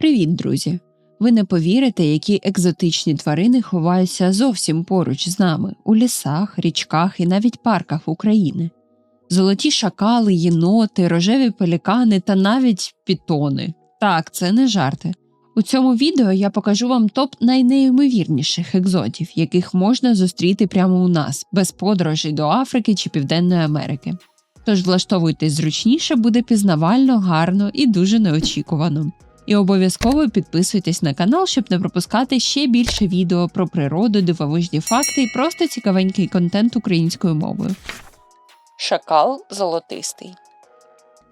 Привіт, друзі! Ви не повірите, які екзотичні тварини ховаються зовсім поруч з нами у лісах, річках і навіть парках України. Золоті шакали, єноти, рожеві пелікани та навіть пітони. Так, це не жарти. У цьому відео я покажу вам топ найнеймовірніших екзотів, яких можна зустріти прямо у нас, без подорожей до Африки чи Південної Америки. Тож влаштовуйтесь зручніше, буде пізнавально, гарно і дуже неочікувано. І обов'язково підписуйтесь на канал, щоб не пропускати ще більше відео про природу, дивовижні факти і просто цікавенький контент українською мовою. Шакал золотистий.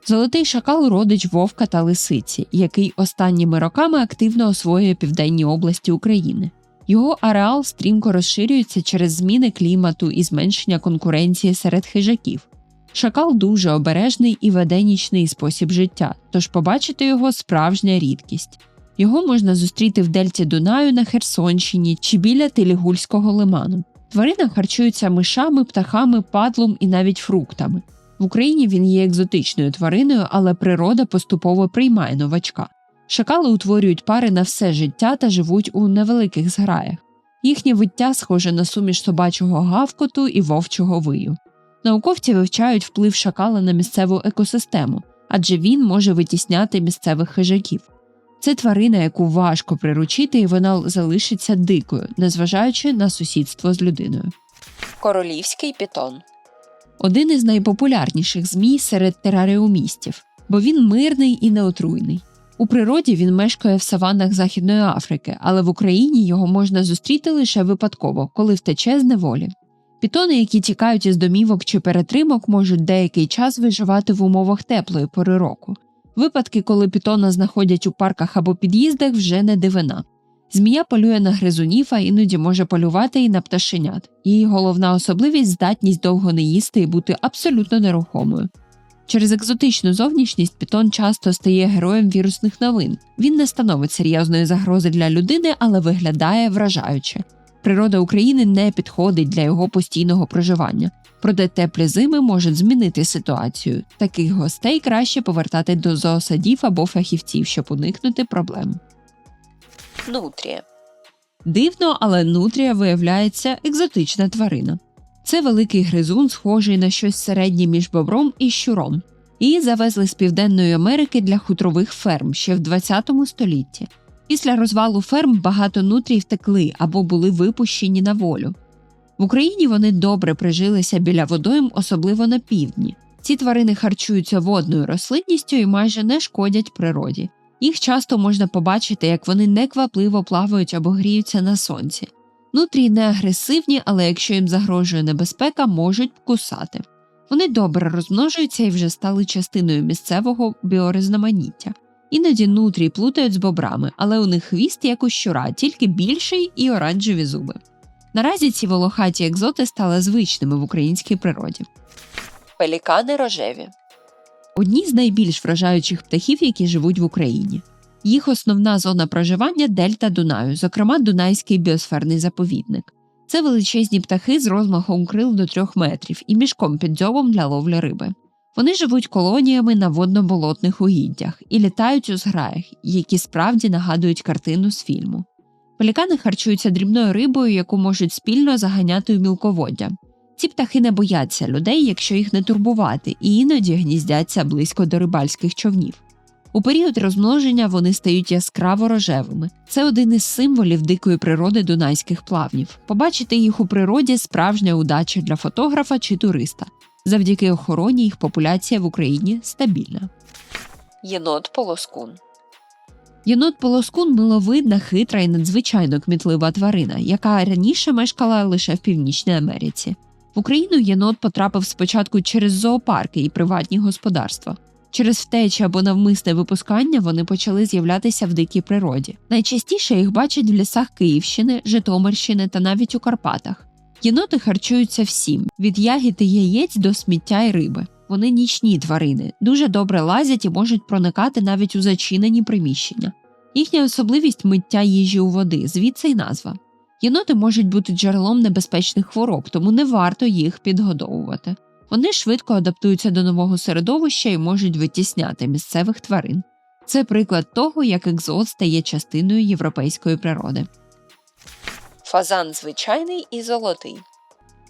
Золотий шакал родич вовка та лисиці, який останніми роками активно освоює південні області України. Його ареал стрімко розширюється через зміни клімату і зменшення конкуренції серед хижаків. Шакал дуже обережний і веде нічний спосіб життя, тож побачити його справжня рідкість. Його можна зустріти в дельті Дунаю на Херсонщині чи біля Телігульського лиману. Тварина харчується мишами, птахами, падлом і навіть фруктами. В Україні він є екзотичною твариною, але природа поступово приймає новачка. Шакали утворюють пари на все життя та живуть у невеликих зграях. Їхнє виття схоже на суміш собачого гавкоту і вовчого вию. Науковці вивчають вплив шакала на місцеву екосистему, адже він може витісняти місцевих хижаків. Це тварина, яку важко приручити, і вона залишиться дикою, незважаючи на сусідство з людиною. Королівський пітон. Один із найпопулярніших змій серед тераріумістів, бо він мирний і неотруйний. У природі він мешкає в саваннах Західної Африки, але в Україні його можна зустріти лише випадково, коли втече з неволі. Пітони, які тікають із домівок чи перетримок, можуть деякий час виживати в умовах теплої пори року. Випадки, коли пітона знаходять у парках або під'їздах, вже не дивина. Змія полює на гризунів, а іноді може полювати і на пташенят. Її головна особливість здатність довго не їсти і бути абсолютно нерухомою. Через екзотичну зовнішність пітон часто стає героєм вірусних новин. Він не становить серйозної загрози для людини, але виглядає вражаюче. Природа України не підходить для його постійного проживання, проте теплі зими можуть змінити ситуацію. Таких гостей краще повертати до зоосадів або фахівців, щоб уникнути проблем. Нутрія. Дивно, але нутрія виявляється екзотична тварина. Це великий гризун, схожий на щось середнє між бобром і щуром. Її завезли з Південної Америки для хутрових ферм ще в 20 столітті. Після розвалу ферм багато нутрій втекли або були випущені на волю. В Україні вони добре прижилися біля водойм, особливо на півдні. Ці тварини харчуються водною рослинністю і майже не шкодять природі. Їх часто можна побачити, як вони неквапливо плавають або гріються на сонці. Нутрії не агресивні, але якщо їм загрожує небезпека, можуть кусати. Вони добре розмножуються і вже стали частиною місцевого біорізноманіття. Іноді нутрії плутають з бобрами, але у них хвіст як у щура, тільки більший і оранжеві зуби. Наразі ці волохаті екзоти стали звичними в українській природі. Пелікани рожеві. Одні з найбільш вражаючих птахів, які живуть в Україні. Їх основна зона проживання дельта Дунаю, зокрема Дунайський біосферний заповідник. Це величезні птахи з розмахом крил до трьох метрів і мішком під дзьобом для ловлі риби. Вони живуть колоніями на водно-болотних угіддях і літають у зграях, які справді нагадують картину з фільму. Пелікани харчуються дрібною рибою, яку можуть спільно заганяти у мілководдя. Ці птахи не бояться людей, якщо їх не турбувати, і іноді гніздяться близько до рибальських човнів. У період розмноження вони стають яскраво рожевими. Це один із символів дикої природи дунайських плавнів. Побачити їх у природі справжня удача для фотографа чи туриста. Завдяки охороні їх популяція в Україні стабільна. Єнот полоскун. Єнот полоскун миловидна, хитра і надзвичайно кмітлива тварина, яка раніше мешкала лише в Північній Америці. В Україну єнот потрапив спочатку через зоопарки і приватні господарства. Через втечі або навмисне випускання вони почали з'являтися в дикій природі. Найчастіше їх бачать в лісах Київщини, Житомирщини та навіть у Карпатах. Єноти харчуються всім від ягід і яєць до сміття й риби. Вони нічні тварини, дуже добре лазять і можуть проникати навіть у зачинені приміщення. Їхня особливість миття їжі у води, звідси й назва. Єноти можуть бути джерелом небезпечних хвороб, тому не варто їх підгодовувати. Вони швидко адаптуються до нового середовища і можуть витісняти місцевих тварин. Це приклад того, як екзот стає частиною європейської природи. Фазан звичайний і золотий.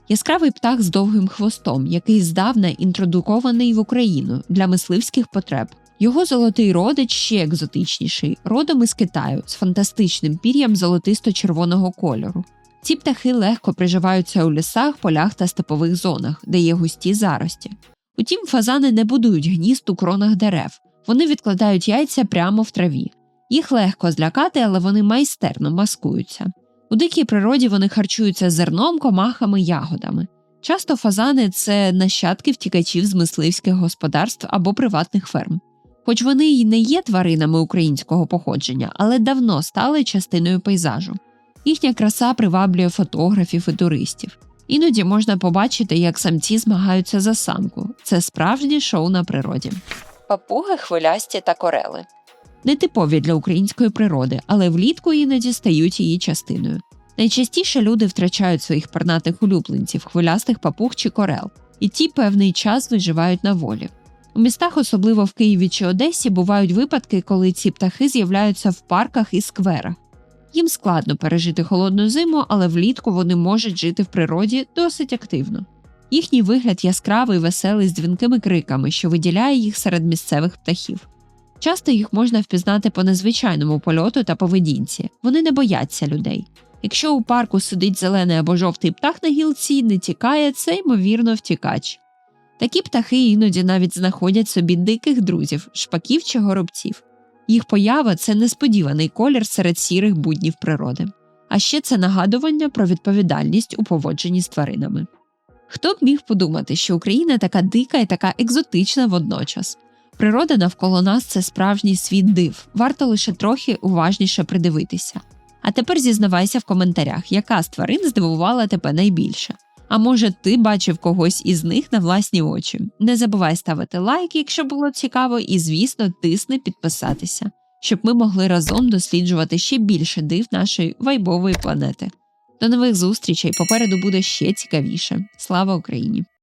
Яскравий птах з довгим хвостом, який здавна інтродукований в Україну для мисливських потреб. Його золотий родич ще екзотичніший, родом із Китаю з фантастичним пір'ям золотисто-червоного кольору. Ці птахи легко приживаються у лісах, полях та степових зонах, де є густі зарості. Утім, фазани не будують гнізд у кронах дерев, вони відкладають яйця прямо в траві. Їх легко злякати, але вони майстерно маскуються. У дикій природі вони харчуються зерном, комахами, ягодами. Часто фазани це нащадки втікачів з мисливських господарств або приватних ферм. Хоч вони й не є тваринами українського походження, але давно стали частиною пейзажу. Їхня краса приваблює фотографів і туристів. Іноді можна побачити, як самці змагаються за самку. Це справжнє шоу на природі. Папуги хвилясті та корели. Нетипові для української природи, але влітку іноді стають її частиною. Найчастіше люди втрачають своїх пернатих улюбленців, хвилястих папуг чи корел, і ті певний час виживають на волі. У містах, особливо в Києві чи Одесі, бувають випадки, коли ці птахи з'являються в парках і скверах. Їм складно пережити холодну зиму, але влітку вони можуть жити в природі досить активно. Їхній вигляд яскравий, веселий з дзвінкими криками, що виділяє їх серед місцевих птахів. Часто їх можна впізнати по незвичайному польоту та поведінці. Вони не бояться людей. Якщо у парку сидить зелений або жовтий птах на гілці, не тікає, це ймовірно втікач. Такі птахи іноді навіть знаходять собі диких друзів, шпаків чи горобців. Їх поява це несподіваний колір серед сірих буднів природи. А ще це нагадування про відповідальність у поводженні з тваринами. Хто б міг подумати, що Україна така дика і така екзотична водночас? Природа навколо нас це справжній світ див, варто лише трохи уважніше придивитися. А тепер зізнавайся в коментарях, яка з тварин здивувала тебе найбільше. А може, ти бачив когось із них на власні очі. Не забувай ставити лайк, якщо було цікаво, і, звісно, тисни підписатися, щоб ми могли разом досліджувати ще більше див нашої вайбової планети. До нових зустрічей попереду буде ще цікавіше. Слава Україні!